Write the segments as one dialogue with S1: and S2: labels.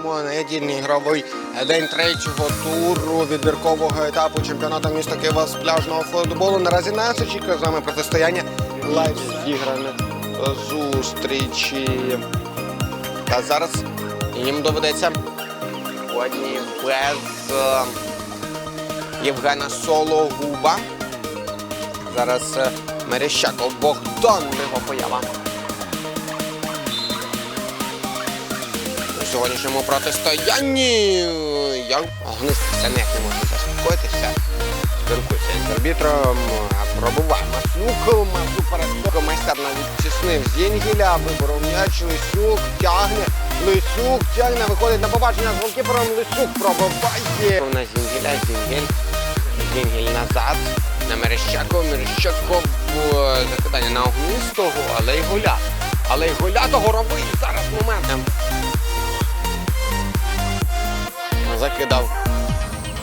S1: Вітаємо недільний ігровий день третього туру відбіркового етапу чемпіонату міста Києва з пляжного футболу. Наразі нас очікує з вами протистояння лайв зіграних зустрічі. Та зараз їм доведеться сьогодні без е, Євгена Сологуба. Зараз е, Мерещаков Богдан його поява. Сьогоднішньому протистоянні. Я огнист все не можу заспокоїтися. Спілкуюся з арбітром, пробуває Маслюк, Маслюк майстер навіть тіснив Зінгіля, виборов м'яч, Лисюк тягне, Лисюк тягне, виходить на побачення з голкіпером, Лисюк пробиває. На Зінгіля, Зінгіль, Зінгіль назад, на Мерещаков, Мерещаков е, закидання на огнистого, але й голя. Але й голя до горовий зараз моментом. Закидав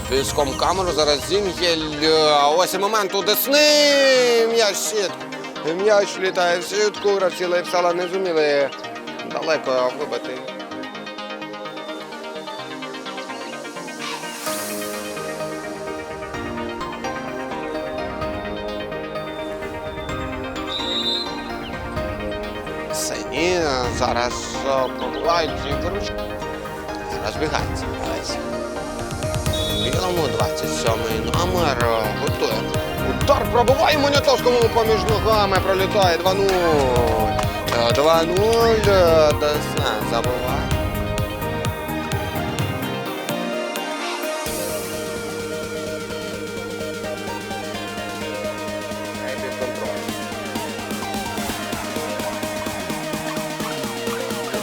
S1: піском камеру. Зараз Зінгель. А ось і момент у Десни. М'яч в сітку. М'яч літає в сітку. Гравці Лейпсала не зуміли далеко вибити. Зараз пробувають і виручки. Розбігається. Гравець. Білому 27 номер Готуємо. готує. Удар пробиває Монятовському поміж ногами. Пролітає 2-0. Е, 2-0. е,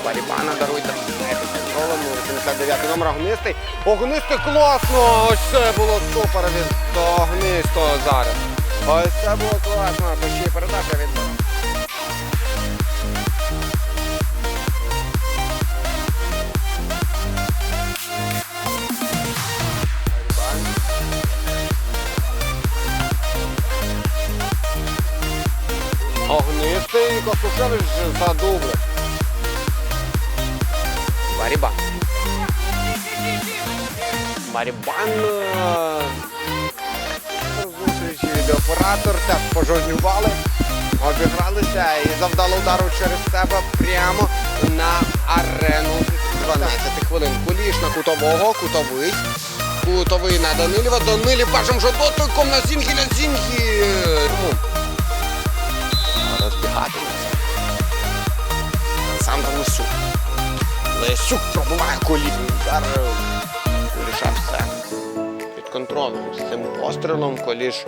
S1: Барібана даруйте все під контролем. 89 номер Огнистий. Огнистий класно! Ось це було супер від Огнистого зараз. Ось це було класно. Й передача від Огнистий Костушевич за Барібан. е, Зустрічі відеооператор теж пожожнювали, обігралися і завдали удару через себе прямо на арену. 12 хвилин. Куліш на кутового, кутовий. Кутовий на Данилєва. Данилів першим же дотиком на Зінгіля Зінгіль. Ну, Розбігатиметься. Олександр Лисюк. Лисюк пробиває колінний удар. З цим пострілом Коліш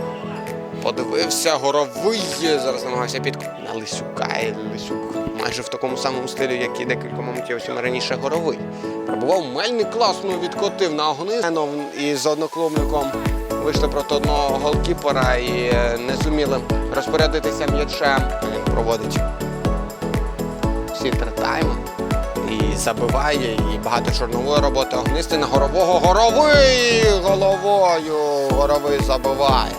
S1: подивився, горовий. Зараз намагався під на Лисюка. І Лисюк майже в такому самому стилі, як і декілька моментів раніше горовий. Пробував Мельник класно відкотив на огни. І з одноклубником вийшли проти одного голкіпера і е, не зуміли розпорядитися м'ячем. Він проводить всі три. Забиває, і багато чорнової роботи огнистий на горового. Горовий головою. Горовий забиває.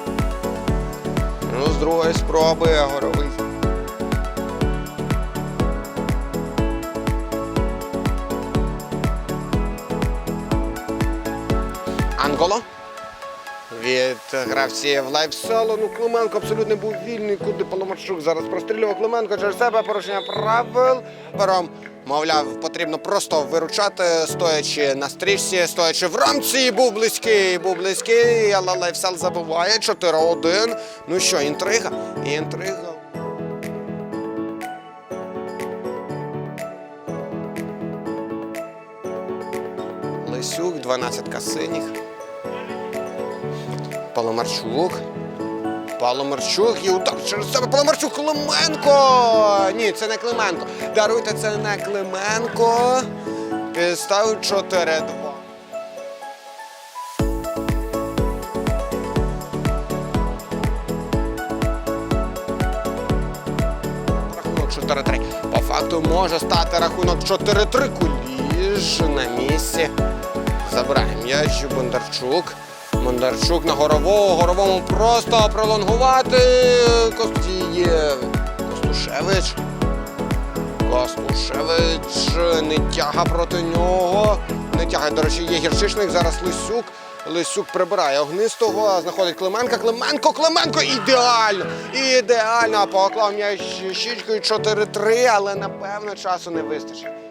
S1: Ну, з другої спроби горовий. Анголо. Від гравців лайфселу. Ну, Клименко абсолютно був вільний, куди Поломарчук зараз прострілював Клименко через себе порушення правил. Пером, мовляв, потрібно просто виручати, стоячи на стрічці, стоячи в рамці. Був близький, був близький, але лайфсел забуває 4-1. Ну що, інтрига? Інтрига. Лисюк, 12 синіх. Паломарчук. Паломарчук і удар через себе. Паломарчук Клименко. Ні, це не Клименко. Даруйте, це не Клименко. Підставив 4-2. Рахунок 4-3. По факту може стати рахунок 4-3. Куліш на місці. Забирає м'яч Бондарчук. Бондарчук на горового. Горовому просто пролонгувати. Костієв. Костушевич. Костушевич. Не тяга проти нього. не тягає. До речі, є гіршишник. Зараз Лисюк. Лисюк прибирає огнистого, знаходить Клименка. Клименко, Клименко! Ідеально! Ідеально! Поклав м'яч щічкою 4-3, але напевно часу не вистачить.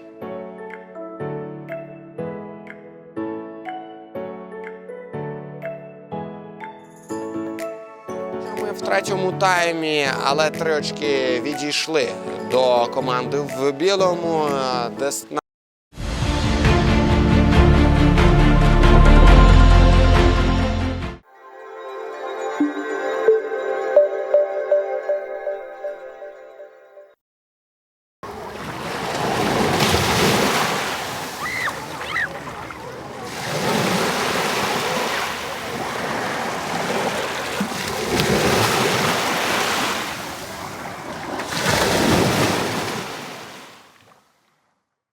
S1: В третьому таймі, але три очки відійшли до команди в білому. Десна